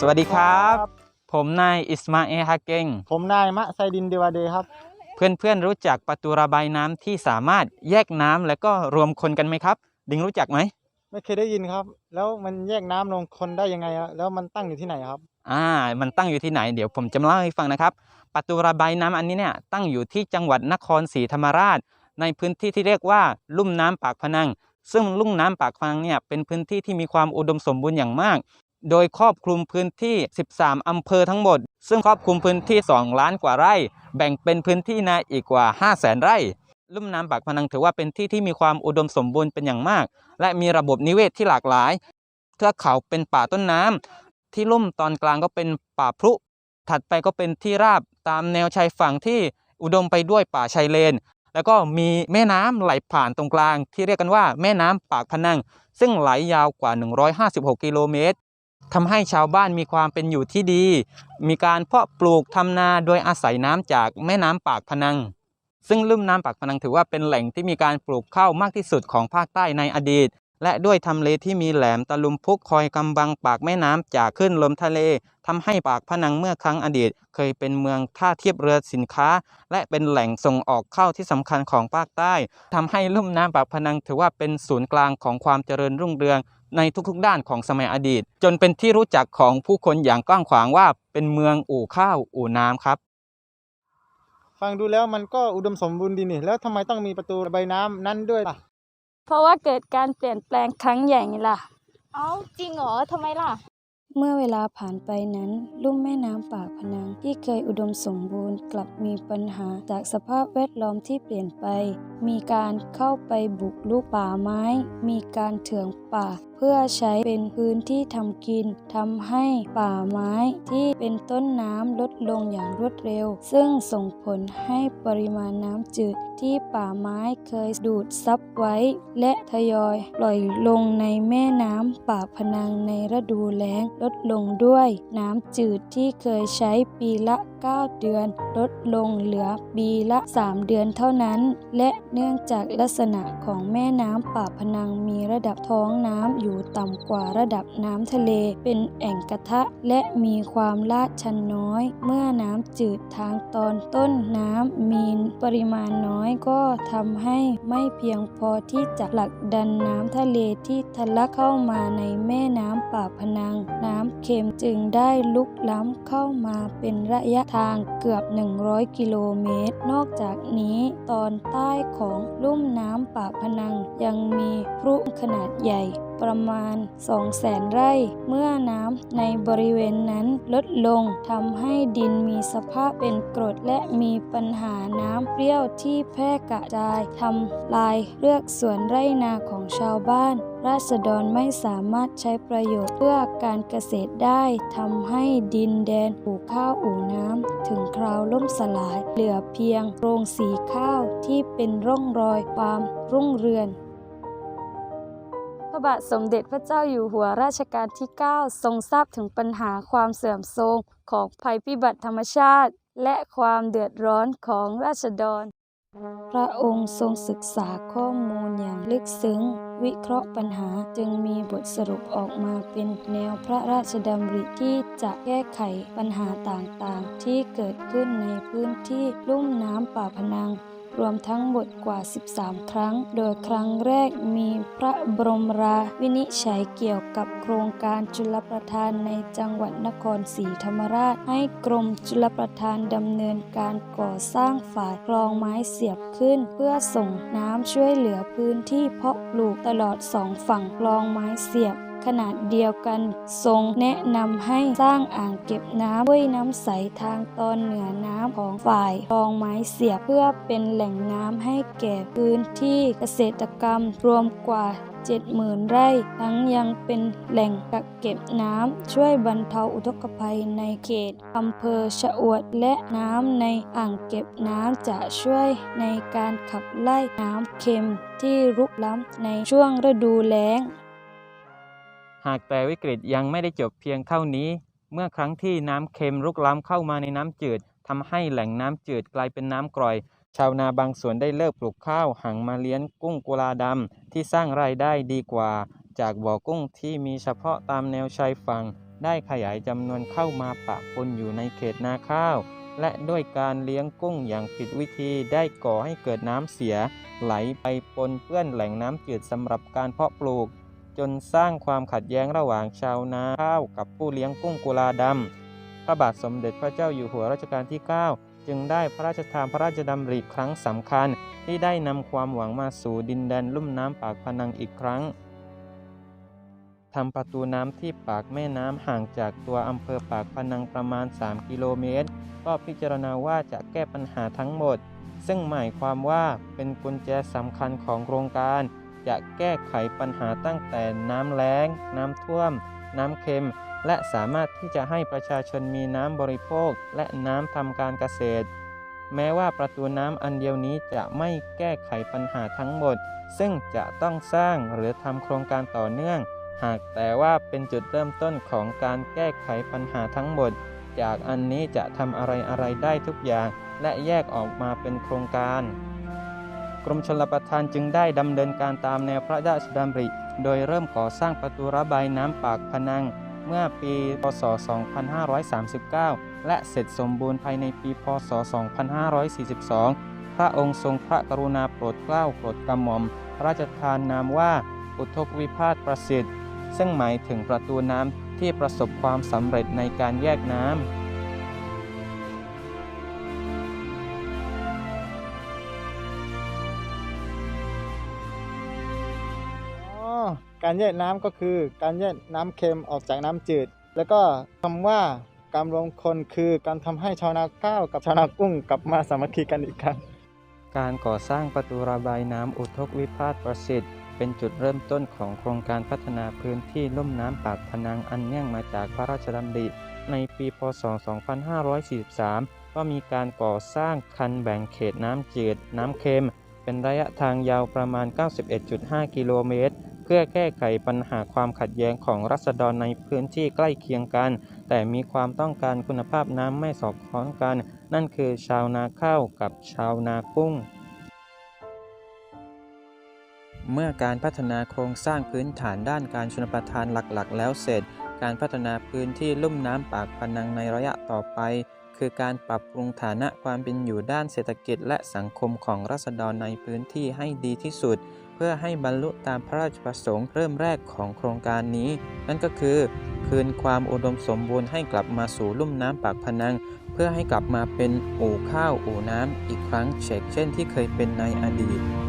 สวัสดีครับ ผมนายอิสมาเอลฮาเกง ผมนายมะไซดินเดวาเดครับ เพื่อนๆรู้จักประตูระบายน้ำที่สามารถแยกน้ำแล้วก็รวมคนกันไหมครับ ดิงรู้จักไหม ไม่เคยได้ยินครับ แล้วมันแยกน้ำลงคนได้ยังไงอะแล้วมันตั้งอยู่ที่ไหนครับ อ่า มันตั้งอยู่ที่ไหน เดี๋ยวผมจะมาเล่าให้ฟังนะครับ ประตูระบายน้ำอันนี้เนี่ยตั้งอยู่ที่จังหวัดนครศรีธรรมราช ในพื้นที่ที่เรียกว่า ลุ่มน้ำปากพนังซึ่งลุ่มน้ำปากพนังเนี่ยเป็นพื้นที่ที่มีความอุดมสมบูรณ์อย่างมาก โดยครอบคลุมพื้นที่ 13 อำเภอทั้งหมด ซึ่งครอบคลุมพื้นที่ 2 ล้านกว่าไร่ แบ่งเป็นพื้นที่นาอีกกว่า 5 0 0แสนไร่ ลุ่มน้ำปากพนังถือว่าเป็นที่ที่มีความอุดมสมบูรณ์เป็นอย่างมาก และมีระบบนิเวศที่หลากหลาย เทือกเขาเป็นป่าต้นน้ำ ที่ลุ่มตอนกลางก็เป็นป่าพรุถัดไปก็เป็นที่ราบตามแนวชายฝั่งที่อุดมไปด้วยป่าชายเลน แล้วก็มีแม่น้ำไหลผ่านตรงกลาง ที่เรียกกันว่าแม่น้ำปากพนัง ซึ่งไหลยาวกว่า 156 กิโลเมตร ทำให้ชาวบ้านมีความเป็นอยู่ที่ดี มีการเพาะปลูกทำนาโดยอาศัยน้ำจากแม่น้ำปากพนัง ซึ่งลุ่มน้ำปากพนังถือว่าเป็นแหล่งที่มีการปลูกข้าวมากที่สุดของภาคใต้ในอดีต และด้วยทำเลที่มีแหลมตะลุมพุกคอยกำบังปากแม่น้ำจากขึ้นลมทะเลทำให้ปากพนังเมื่อครั้งอดีต เคยเป็นเมืองท่าเทียบเรือสินค้า และเป็นแหล่งส่งออกข้าวที่สำคัญของภาคใต้ทำให้ลุ่มน้ำปากพนังถือว่าเป็นศูนย์กลางของความเจริญรุ่งเรือง ในทุกๆด้านของสมัยอดีต จนเป็นที่รู้จักของผู้คนอย่างกว้างขวางว่าเป็นเมืองอู่ข้าวอู่น้ำครับ ฟังดูแล้วมันก็อุดมสมบูรณ์ดีนี่ แล้วทำไมต้องมีประตูระบายน้ำนั้นด้วยล่ะ เพราะว่าเกิดการเปลี่ยนแปลงครั้งใหญ่ไงล่ะ เอ้าจริงเหรอทำไมล่ะเมื่อเวลาผ่านไปนั้น ลุ่มแม่น้ำปากพนังที่เคยอุดมสมบูรณ์กลับมีปัญหาจากสภาพแวดล้อมที่เปลี่ยนไป มีการเข้าไปบุกลุกป่าไม้ มีการเถื่องป่า เพื่อใช้เป็นพื้นที่ทำกินทำให้ป่าไม้ที่เป็นต้นน้ำลดลงอย่างรวดเร็ว ซึ่งส่งผลให้ปริมาณน้ำจืดที่ป่าไม้เคยดูดซับไว้ และทยอยปล่อยลงในแม่น้ำป่าพนังในฤดูแล้งลดลงด้วย น้ำจืดที่เคยใช้ปีละ9 เดือน ลดลงเหลือปีละ 3 เดือนเท่านั้น และเนื่องจากลักษณะของแม่น้ำป่าพนังมีระดับท้องน้ำอยู่ต่ำกว่าระดับน้ำทะเล เป็นแอ่งกระทะ และมีความลาดชันน้อย เมื่อน้ำจืดทางตอนต้นน้ำมีปริมาณน้อยก็ทำให้ไม่เพียงพอที่จะผลักดันน้ำทะเลที่ทะลักเข้ามาในแม่น้ำป่าพนัง น้ำเค็มจึงได้ลุกล้ำเข้ามาเป็นระยะทางเกือบ 100 กิโลเมตร นอกจากนี้ตอนใต้ของลุ่มน้ำปากพนังยังมีพรุขนาดใหญ่ ประมาณ 200,000 ไร่ เมื่อน้ำในบริเวณนั้นลดลงทำให้ดินมีสภาพเป็นกรดและมีปัญหาน้ำเปรี้ยวที่แพร่กระจายทำลายเลือกสวนไร่นาของชาวบ้านราษฎรไม่สามารถใช้ประโยชน์เพื่อการเกษตรได้ทำให้ดินแดนปลูกข้าวอู่น้ำถึงคราวล่มสลาย เหลือเพียงโรงสีข้าวที่เป็นร่องรอยความรุ่งเรือง ระบาทสมเด็จพระเจ้าอยู่หัวรัชกาลที่ 9 ทรงทราบถึงปัญหาความเสื่อมโทรมของภัยพิบัติธรรมชาติ และความเดือดร้อนของราษฎร พระองค์ทรงศึกษาข้อมูลอย่างลึกซึ้ง วิเคราะห์ปัญหาจึงมีบทสรุปออกมาเป็นแนวพระราชดำริที่จะแก้ไขปัญหาต่างๆ ที่เกิดขึ้นในพื้นที่ลุ่มน้ำป่าพนัง รวมทั้งหมดกว่า 13 ครั้ง โดยครั้งแรกมีพระบรมราวินิจฉัยเกี่ยวกับโครงการจุลประทานในจังหวัดนครศรีธรรมราช ให้กรมจุลประทานดำเนินการก่อสร้างฝายคลองไม้เสียบขึ้น เพื่อส่งน้ำช่วยเหลือพื้นที่เพาะปลูกตลอดสองฝั่งคลองไม้เสียบ ขนาดเดียวกันทรงแนะนำให้สร้างอ่างเก็บน้ำห้วยน้ำใสทางตอนเหนือน้ำของฝ่ายคลองไม้เสียบเพื่อเป็นแหล่งน้ำให้แก่พื้นที่เกษตรกรรมรวมกว่า70,000 ไร่ ทั้งยังเป็นแหล่งกักเก็บน้ำช่วยบรรเทาอุทกภัยในเขตอำเภอชะอวดและน้ำในอ่างเก็บน้ำจะช่วยในการขับไล่น้ำเค็มที่รุกล้ำในช่วงฤดูแล้ง หากแต่วิกฤตยังไม่ได้จบเพียงเท่านี้ เมื่อครั้งที่น้ำเค็มรุกล้ำเข้ามาในน้ำจืดทำให้แหล่งน้ำจืดกลายเป็นน้ำกร่อย ชาวนาบางส่วนได้เลิกปลูกข้าวหังมาเลี้ยงกุ้งกุลาดำที่สร้างรายได้ดีกว่า จากบ่อกุ้งที่มีเฉพาะตามแนวชายฝั่ง ได้ขยายจำนวนเข้ามาปะปนอยู่ในเขตนาข้าว และด้วยการเลี้ยงกุ้งอย่างผิดวิธีได้ก่อให้เกิดน้ำเสีย ไหลไปปนเปื้อนแหล่งน้ำจืดสำหรับการเพาะปลูก จนสร้างความขัดแย้งระหว่างชาวนาข้าวกับผู้เลี้ยงกุ้งกุลาดำ พระบาทสมเด็จพระเจ้าอยู่หัวรัชกาลที่ 9 จึงได้พระราชทานพระราชดำริครั้งสำคัญ ที่ได้นำความหวังมาสู่ดินแดนลุ่มน้ำปากพนังอีกครั้งทำประตูน้ำที่ปากแม่น้ำห่างจากตัวอำเภอปากพนังประมาณ 3 กิโลเมตร ก็พิจารณาว่าจะแก้ปัญหาทั้งหมด ซึ่งหมายความว่าเป็นกุญแจสำคัญของโครงการ จะแก้ไขปัญหาตั้งแต่น้ำแล้ง น้ำท่วม น้ำเค็ม และสามารถที่จะให้ประชาชนมีน้ำบริโภค และน้ำทำการเกษตร แม้ว่าประตูน้ำอันเดียวนี้จะไม่แก้ไขปัญหาทั้งหมด ซึ่งจะต้องสร้างหรือทำโครงการต่อเนื่อง หากแต่ว่าเป็นจุดเริ่มต้นของการแก้ไขปัญหาทั้งหมด จากอันนี้จะทำอะไรอะไรได้ทุกอย่าง และแยกออกมาเป็นโครงการ กรมชลประทานจึงได้ดำเนินการตามแนวพระราชดำริ โดยเริ่มก่อสร้างประตูระบายน้ำปากพนัง เมื่อปี พศ 2539 และเสร็จสมบูรณ์ภายในปี พศ 2542 พระองค์ทรงพระกรุณาโปรดเกล้าโปรดกระหม่อมพระราชทานนามว่า อุทกวิพาทประสิทธิ์ ซึ่งหมายถึงประตูน้ำที่ประสบความสำเร็จในการแยกน้ำ การแยกน้ำก็คือการแยกน้ำเค็มออกจากน้ำจืด แล้วก็คำว่าการรวมคนคือการทำให้ชาวนาข้าวกับชาวนากุ้งกลับมาสามัคคีกันอีกครั้ง การก่อสร้างประตูระบายน้ำอุทกวิพาทประสิทธิ์เป็นจุดเริ่มต้นของโครงการพัฒนาพื้นที่ลุ่มน้ำปากพนังอันเนื่องมาจากพระราชดำริ ในปี พศ 2543 ก็มีการก่อสร้างคันแบ่งเขตน้ำจืดน้ำเค็ม เป็นระยะทางยาวประมาณ 91.5 กิโลเมตร พื่อแก้ไขปัญหาความขัดแย้งของรัษฎรในพื้นที่ใกล้เคียงกัน แต่มีความต้องการคุณภาพน้ำไม่สอดคล้องกัน นั่นคือชาวนาข้าวกับชาวนากุ้ง เมื่อการพัฒนาโครงสร้างพื้นฐานด้านการชนประทานหลักๆ แล้วเสร็จ การพัฒนาพื้นที่ลุ่มน้ำปากพนังในระยะต่อไป คือการปรับปรุงฐานะความเป็นอยู่ด้านเศรษฐกิจและสังคมของรัษฎรในพื้นที่ให้ดีที่สุด เพื่อให้บรรลุตามพระราชประสงค์เริ่มแรกของโครงการนี้ นั่นก็คือ คืนความอุดมสมบูรณ์ให้กลับมาสู่ลุ่มน้ำปากพนัง เพื่อให้กลับมาเป็นอู่ข้าวอู่น้ำอีกครั้งเชกเช่นที่เคยเป็นในอดีต